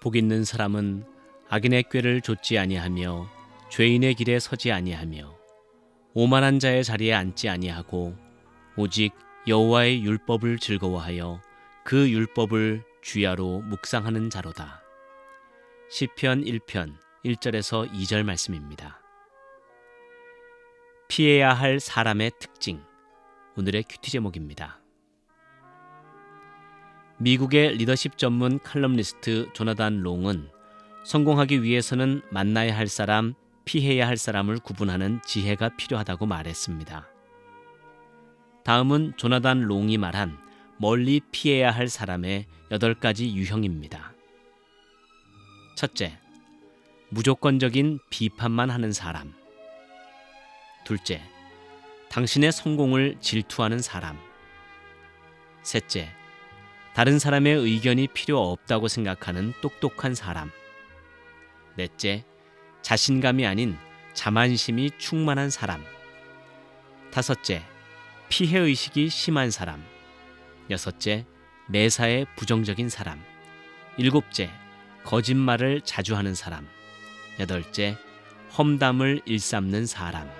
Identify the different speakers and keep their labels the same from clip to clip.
Speaker 1: 복 있는 사람은 악인의 꾀를 좇지 아니하며 죄인의 길에 서지 아니하며 오만한 자의 자리에 앉지 아니하고 오직 여호와의 율법을 즐거워하여 그 율법을 주야로 묵상하는 자로다. 시편 1편 1절에서 2절 말씀입니다. 피해야 할 사람의 특징. 오늘의 큐티 제목입니다. 미국의 리더십 전문 칼럼니스트 조나단 롱은 성공하기 위해서는 만나야 할 사람, 피해야 할 사람을 구분하는 지혜가 필요하다고 말했습니다. 다음은 조나단 롱이 말한 멀리 피해야 할 사람의 8가지 유형입니다. 첫째, 무조건적인 비판만 하는 사람. 둘째, 당신의 성공을 질투하는 사람. 셋째, 다른 사람의 의견이 필요 없다고 생각하는 똑똑한 사람. 넷째, 자신감이 아닌 자만심이 충만한 사람. 다섯째, 피해의식이 심한 사람. 여섯째, 매사에 부정적인 사람. 일곱째, 거짓말을 자주 하는 사람. 여덟째, 험담을 일삼는 사람.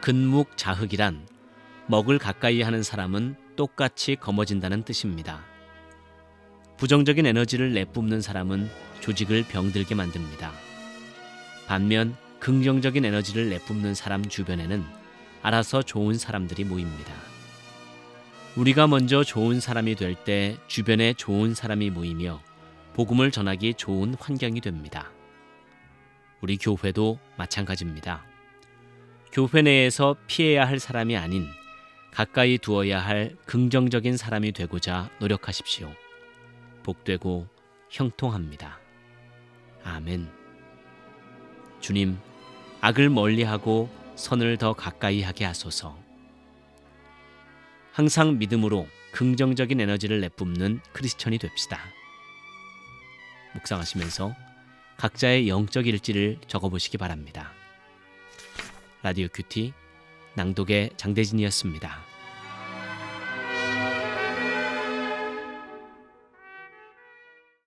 Speaker 1: 근묵 자흑이란 먹을 가까이 하는 사람은 똑같이 거머진다는 뜻입니다. 부정적인 에너지를 내뿜는 사람은 조직을 병들게 만듭니다. 반면 긍정적인 에너지를 내뿜는 사람 주변에는 알아서 좋은 사람들이 모입니다. 우리가 먼저 좋은 사람이 될 때 주변에 좋은 사람이 모이며 복음을 전하기 좋은 환경이 됩니다. 우리 교회도 마찬가지입니다. 교회 내에서 피해야 할 사람이 아닌 가까이 두어야 할 긍정적인 사람이 되고자 노력하십시오. 복되고 형통합니다. 아멘. 주님, 악을 멀리하고 선을 더 가까이 하게 하소서. 항상 믿음으로 긍정적인 에너지를 내뿜는 크리스천이 됩시다. 묵상하시면서 각자의 영적 일지를 적어보시기 바랍니다. 라디오 큐티 낭독의 장대진이었습니다.